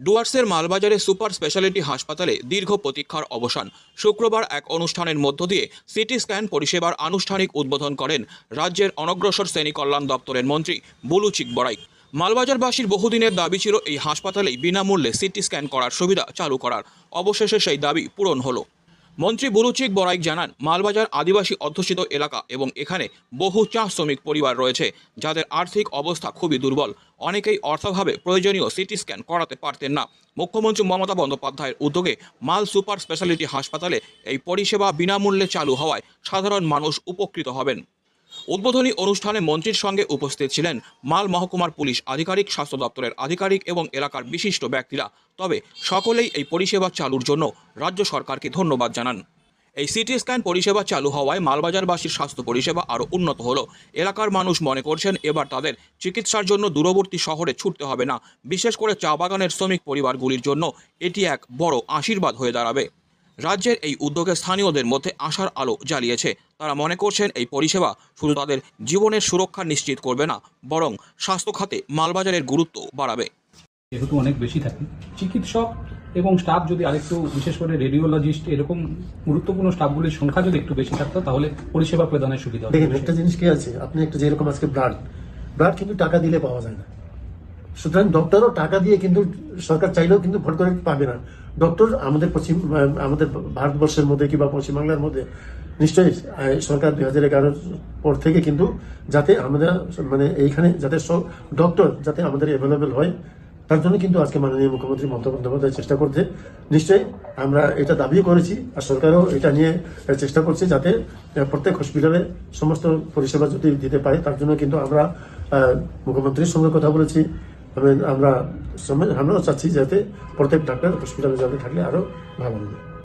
ডুয়ার্সের মালবাজারে super speciality হাসপাতালে দীর্ঘ প্রতীক্ষার অবসান। শুক্রবার এক অনুষ্ঠানের মধ্য দিয়ে সিটি স্ক্যান পরিষেবার আনুষ্ঠানিক উদ্বোধন করেন রাজ্যের অনগ্রসর শ্রেণি কল্যাণ দপ্তরের মন্ত্রী বুলু চিকবড়াই। মালবাজারবাসীর বহুদিনের দাবি ছিল এই হাসপাতালেই বিনামূল্যে সিটি স্ক্যান করার সুবিধা চালু করার। অবশেষে সেই দাবি পূরণ হলো। মন্ত্রী বুলুচিক বরাইক জানান, মালবাজার আদিবাসী অধ্যুষিত এলাকা এবং এখানে বহু চা শ্রমিক পরিবার রয়েছে, যাদের আর্থিক অবস্থা খুবই দুর্বল। অনেকেই অর্থাভাবে প্রয়োজনীয় সিটি স্ক্যান করাতে পারতেন না। মুখ্যমন্ত্রী মমতা বন্দ্যোপাধ্যায়ের উদ্যোগে মাল সুপার স্পেশালিটি হাসপাতালে এই পরিষেবা বিনামূল্যে চালু হওয়ায় সাধারণ মানুষ উপকৃত হবেন। উদ্বোধনী অনুষ্ঠানে মন্ত্রীর সঙ্গে উপস্থিত ছিলেন মাল মহকুমার পুলিশ আধিকারিক, স্বাস্থ্য দপ্তরের আধিকারিক এবং এলাকার বিশিষ্ট ব্যক্তিরা। তবে সকলেই এই পরিষেবা চালুর জন্য রাজ্য সরকারকে ধন্যবাদ জানান। এই সিটি স্ক্যান পরিষেবা চালু হওয়ায় মালবাজারবাসীর স্বাস্থ্য পরিষেবা আরও উন্নত হলো। এলাকার মানুষ মনে করছেন এবার তাদের চিকিৎসার জন্য দূরবর্তী শহরে ছুটতে হবে না। বিশেষ করে চা বাগানের শ্রমিক পরিবারগুলির জন্য এটি এক বড় আশীর্বাদ হয়ে দাঁড়াবে। রাজ্যের এই উদ্যোগে স্থানীয়দের মধ্যে আশার আলো জ্বালিয়েছে। তারা মনে করছেন এই পরিষেবা শুধু তাদের জীবনের সুরক্ষা নিশ্চিত করবে না, বরং স্বাস্থ্য খাতে মালবাজারের গুরুত্ব বাড়াবে। যেহেতু অনেক বেশি থাকে, চিকিৎসক এবং স্টাফ যদি আরেকটু, বিশেষ করে রেডিওলজিস্ট এরকম গুরুত্বপূর্ণ স্টাফগুলির সংখ্যা যদি একটু বেশি থাকতো, তাহলে পরিষেবা প্রদানের সুবিধা দেখেন, একটা জিনিস কি আছে? আপনি একটা যেরকম আজকে ব্লাড ব্লাড কিন্তু টাকা দিলে পাওয়া যায় না। সুতরাং ডক্টরও টাকা দিয়ে কিন্তু সরকার চাইলেও কিন্তু ভোট করে পাবে না। ডক্টর আমাদের পশ্চিম, আমাদের ভারতবর্ষের মধ্যে কিংবা পশ্চিমবাংলার মধ্যে নিশ্চয়ই সরকার দুই হাজার এগারোর পর থেকে কিন্তু যাতে আমাদের মানে এইখানে যাতে ডক্টর যাতে আমাদের অ্যাভেলেবেল হয় তার জন্য কিন্তু আজকে মাননীয় মুখ্যমন্ত্রী মমতা বন্দ্যোপাধ্যায় চেষ্টা করছে। নিশ্চয়ই আমরা এটা দাবিও করেছি আর সরকারও এটা নিয়ে চেষ্টা করছে যাতে প্রত্যেক হসপিটালে সমস্ত পরিষেবা যদি দিতে পারে, তার জন্য কিন্তু আমরা মুখ্যমন্ত্রীর সঙ্গে কথা বলেছি। আমরা আমরাও চাচ্ছি যাতে প্রত্যেক ডাক্তার হসপিটালে যাতে থাকলে আরও ভালো হবে